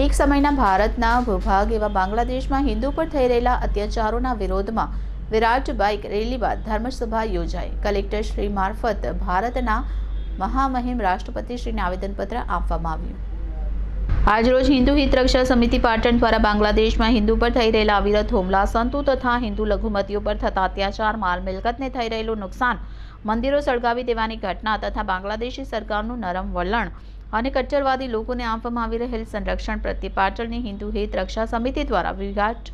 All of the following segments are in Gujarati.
એક સમયના ભારતના ભૂભાગ એવા બાંગ્લાદેશમાં હિન્દુ પર થઈ રહેલા અત્યાચારોના વિરોધમાં વિરાટ બાઇક રેલી બાદ ધર્મસભા યોજાઈ. કલેક્ટર શ્રી મારફત ભારતના મહામહિમ રાષ્ટ્રપતિ શ્રીને આવેદનપત્ર આપવામાં આવ્યું. આજરોજ હિન્દુ હિત સમિતિ પાટણ દ્વારા બાંગ્લાદેશમાં હિન્દુ પર થઈ રહેલા અવિરત હુમલા, સંતો તથા હિન્દુ લઘુમતીઓ પર થતા અત્યાચાર, માલ મિલકતને થઈ રહેલું નુકસાન, મંદિરો સળગાવી દેવાની ઘટના તથા બાંગ્લાદેશી સરકારનું નરમ વલણ અને કટ્ટરવાદી લોકોને આપવામાં આવી રહેલ સંરક્ષણ પ્રત્યે પાટણની હિન્દુ હિત રક્ષા સમિતિ દ્વારા વિઘાટ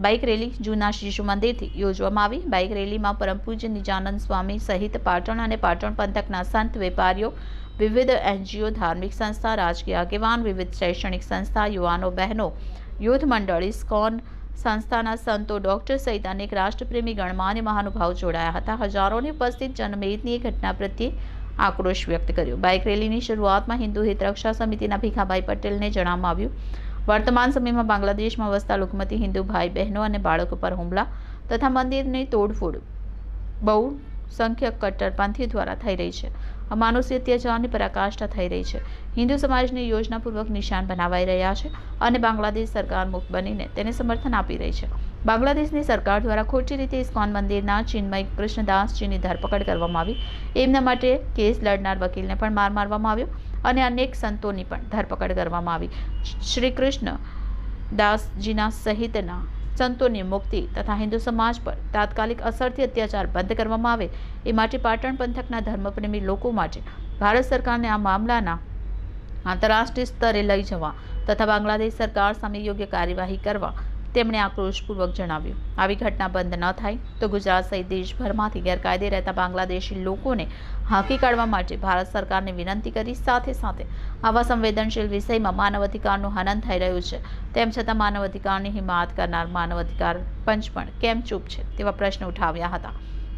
બાઇક રેલી જૂના શિશુ મંદિરથી યોજવામાં આવી. બાઇક રેલીમાં પરમ પૂજ્ય નિજાનંદ સ્વામી સહિત પાટણ અને પાટણ પંથકના સંત વેપારીઓ, વિવિધ એનજીઓ, ધાર્મિક સંસ્થા, રાજકીય આગેવાન, વિવિધ શૈક્ષણિક સંસ્થા, યુવાનો, બહેનો યુથ મંડળ ઇસ્કોન સંસ્થાના સંતો, ડોક્ટર સહિત અનેક રાષ્ટ્રપ્રેમી ગણમાન્ય મહાનુભાવ જોડાયા હતા. હજારોની ઉપસ્થિત જનમેદની ઘટના પ્રત્યે આક્રોશ વ્યક્ત કર્યો. બાઇક રેલીની શરૂઆતમાં હિન્દુ હિત રક્ષા સમિતિના ભીખાભાઈ પટેલને જણાવવામાં આવ્યું. વર્તમાન સમયમાં બાંગ્લાદેશમાં વસતા લુકમતી હિન્દુ ભાઈ બહેનો અને બાળકો પર હુમલા તથા મંદિરની તોડફોડ બહુ સંખ્યક કટ્ટરપંથી દ્વારા થઈ રહી છે. અમાનુષી અત્યાચારની પરાકાષ્ઠા થઈ રહી છે. હિન્દુ સમાજને યોજનાપૂર્વક નિશાન બનાવાઈ રહ્યા છે અને બાંગ્લાદેશ સરકાર મુખ બનીને તેને સમર્થન આપી રહી છે. બાંગ્લાદેશની સરકાર દ્વારા ખોટી રીતે ઇસ્કોન મંદિરના ચિન્મય કૃષ્ણદાસજીની ધરપકડ કરવામાં આવી. એમના માટે કેસ લડનાર વકીલને પણ માર મારવામાં આવ્યો અને અનેક સંતોની પણ ધરપકડ કરવામાં આવી. શ્રી કૃષ્ણ દાસજીના સહિતના સંતોની મુક્તિ તથા હિન્દુ સમાજ પર તાત્કાલિક અસરથી અત્યાચાર બંધ કરવામાં આવે એ માટે પાટણ પંથકના ધર્મપ્રેમી લોકો માટે ભારત સરકારને આ મામલાના આંતરરાષ્ટ્રીય સ્તરે લઈ જવા તથા બાંગ્લાદેશ સરકાર સામે યોગ્ય કાર્યવાહી કરવા તેમણે આક્રોશપૂર્વક જણાવ્યું, આવી ઘટના બંધ ન થાય તો ગુજરાત સહિત દેશભરમાંથી ગેરકાયદે રહેતા બાંગ્લાદેશી લોકોને હાંકી કાઢવા માટે ભારત સરકારને વિનંતી કરી, સાથે સાથે આવા સંવેદનશીલ વિષયમાં માનવ અધિકારનું હનન થઈ રહ્યું છે. તેમ છતાં માનવ અધિકારની હિમાયત કરનાર માનવ અધિકાર પંચ પણ કેમ ચૂપ છે? તેવા પ્રશ્ન ઉઠાવ્યા હતા.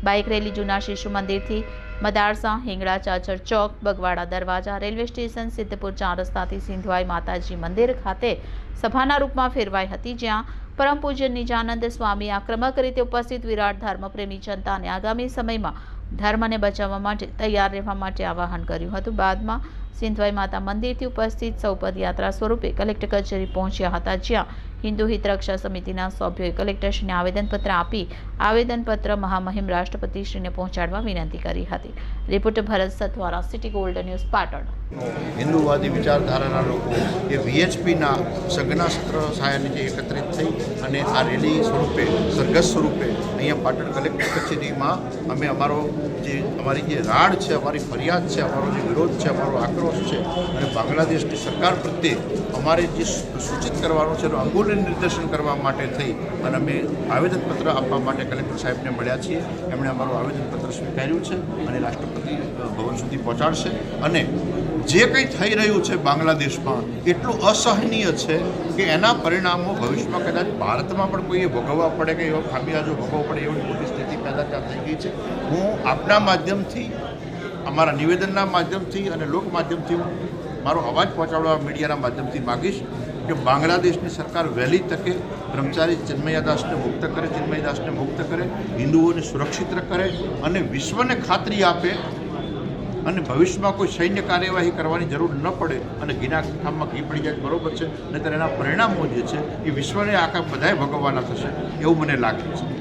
બાઇક રેલી જૂના શિશુ મંદિરથી મદારસા, હિંગળા, ચાચર ચોક, બગવાડા દરવાજા, રેલવે સ્ટેશન, સિદ્ધપુર ચાર રસ્તાથી સિંધવાઈ માતાજી મંદિર ખાતે સભાના રૂપમાં ફેરવાઈ હતી, જ્યાં પરમ પૂજ્ય નિજાનંદ સ્વામી આક્રમક રીતે ઉપસ્થિત વિરાટ ધર્મપ્રેમી જનતાને આગામી સમયમાં ધર્મને બચાવવા માટે તૈયાર રહેવા માટે આવાહન કર્યું હતું. બાદમાં સિંધવાઈ માતા મંદિરથી ઉપસ્થિત સૌ પદયાત્રા સ્વરૂપે કલેક્ટર કચેરી પહોંચ્યા હતા, જ્યાં હિન્દુ હિત રક્ષા સમિતિના સભ્યોએ કલેક્ટરશ્રીને આવેદનપત્ર આપી આવેદનપત્ર મહામહિમ રાષ્ટ્રપતિશ્રીને પહોંચાડવા વિનંતી કરી હતી. Reporter Bharat Sathwara city gold news Patan. હિન્દુવાદી વિચારધારાના લોકો એ વીએચપીના સઘના સત્ર સહાય એકત્રિત થઈ અને આ રેલી સ્વરૂપે, સરઘસ સ્વરૂપે અહીંયા પાટણ કલેક્ટર કચેરીમાં અમે અમારો જે અમારી જે રાડ છે, અમારી ફરિયાદ છે, અમારો જે વિરોધ છે, અમારો આક્રોશ છે અને બાંગ્લાદેશની સરકાર પ્રત્યે અમારે જે સૂચિત કરવાનું છે એનું અંગુલ નિર્દેશન કરવા માટે થઈ અને અમે આવેદનપત્ર આપવા માટે કલેક્ટર સાહેબને મળ્યા છીએ. એમણે અમારું આવેદનપત્ર સ્વીકાર્યું છે અને રાષ્ટ્રપતિ ભવન સુધી પહોંચાડશે. અને જે કંઈ થઈ રહ્યું છે બાંગ્લાદેશમાં, એટલું અસહનીય છે કે એના પરિણામો ભવિષ્યમાં કદાચ ભારતમાં પણ કોઈએ ભોગવવા પડે કે એવો ખામિયાજો ભોગવવો પડે એવી મોટી સ્થિતિ પેદા ત્યાં થઈ ગઈ છે. હું આપના માધ્યમથી, અમારા નિવેદનના માધ્યમથી અને લોક માધ્યમથી હું મારો અવાજ પહોંચાડવા મીડિયાના માધ્યમથી માગીશ કે બાંગ્લાદેશની સરકાર વહેલી તકે બ્રહ્મચારી ચિન્મયાદાસને મુક્ત કરે ચિન્મયદાસને મુક્ત કરે, હિન્દુઓને સુરક્ષિત કરે અને વિશ્વને ખાતરી આપે અને ભવિષ્યમાં કોઈ સૈન્ય કાર્યવાહી કરવાની જરૂર ન પડે અને ઘીના ખામમાં ઘી પડી જાય બરોબર છે, નહીંતર એના પરિણામો જે છે એ વિશ્વને આખા બધાએ ભોગવવાના થશે એવું મને લાગે છે.